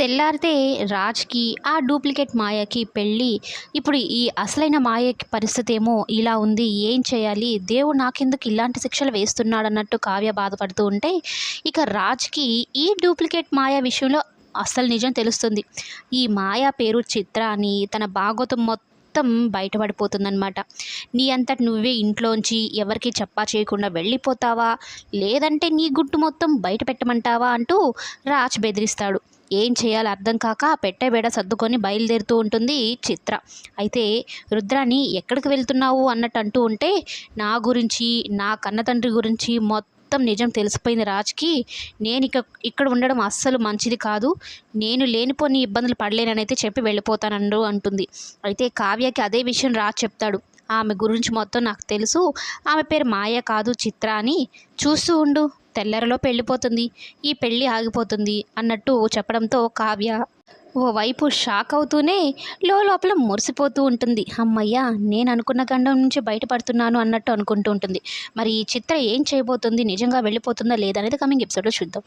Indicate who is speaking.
Speaker 1: తెల్లారితే రాజ్కి ఆ డూప్లికేట్ మాయకి పెళ్ళి. ఇప్పుడు ఈ అసలైన మాయకి పరిస్థితి ఏమో ఇలా ఉంది. ఏం చేయాలి? దేవుడు నాకెందుకు ఇలాంటి శిక్షలు వేస్తున్నాడు అన్నట్టు కావ్య బాధపడుతూ ఉంటే ఇక రాజ్కి ఈ డూప్లికేట్ మాయ విషయంలో అస్సలు నిజం తెలుస్తుంది. ఈ మాయా పేరు చిత్ర అని తన భాగోతం మొత్తం మొత్తం బయటపడిపోతుందన్నమాట. నీ అంతటి నువ్వే ఇంట్లోంచి ఎవరికి చెప్పా చేయకుండా వెళ్ళిపోతావా? లేదంటే నీ గుట్టు మొత్తం బయట పెట్టమంటావా అంటూ రాజ్ బెదిరిస్తాడు. ఏం చేయాలో అర్థం కాక పెట్టే బేడ సర్దుకొని బయలుదేరుతూ ఉంటుంది చిత్ర. అయితే రుద్రాని ఎక్కడికి వెళ్తున్నావు అన్నట్టు అంటూ ఉంటే నా గురించి నా కన్న తండ్రి గురించి మొత్తం మొత్తం నిజం తెలిసిపోయింది రాజ్కి. నేను ఇక ఇక్కడ ఉండడం అస్సలు మంచిది కాదు. నేను లేనిపోని ఇబ్బందులు పడలేననైతే చెప్పి వెళ్ళిపోతానండు అంటుంది. అయితే కావ్యకి అదే విషయం రాజ్ చెప్తాడు. ఆమె గురించి మొత్తం నాకు తెలుసు. ఆమె పేరు మాయ కాదు చిత్ర అని. చూస్తూ ఉండు. తెల్లరలో పెళ్ళిపోతుంది ఈ పెళ్ళి ఆగిపోతుంది అన్నట్టు చెప్పడంతో కావ్య ఓవైపు షాక్ అవుతూనే లోపల మురిసిపోతూ ఉంటుంది. అమ్మయ్య నేను అనుకున్న గండం నుంచి బయటపడుతున్నాను అన్నట్టు అనుకుంటూ ఉంటుంది. మరి ఈ చిత్ర ఏం చేయబోతుంది? నిజంగా వెళ్ళిపోతుందా లేదనేది కమింగ్ ఎపిసోడ్లో చూద్దాం.